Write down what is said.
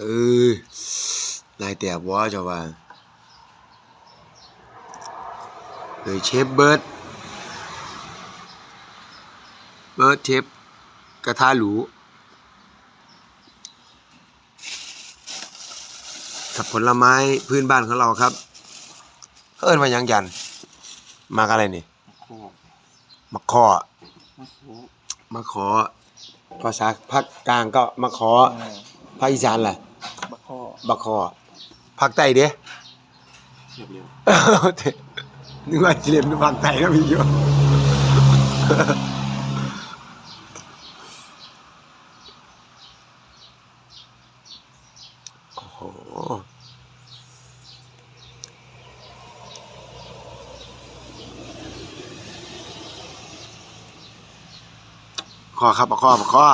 เออนายแต่ว่าเจ้าว่าเอ้ยเชฟเบิร์ดเบิร์ดเชฟกระทะหรูกับผลไม้พื้นบ้านของเราครับเขาเอิ้นว่าหยังยัน มากอะไรนี่โคกมะข้อมะโคกมะขอภาษาภาคกลางก็มะขอเออภาคอีสานล่ะมะ ข้อบักคอภาคใต้เด้ เรียบเร็วนึกว่าจะเรียนภาคใต้ก็มีอยู่โอ้โหขอครับบักคอบักคอ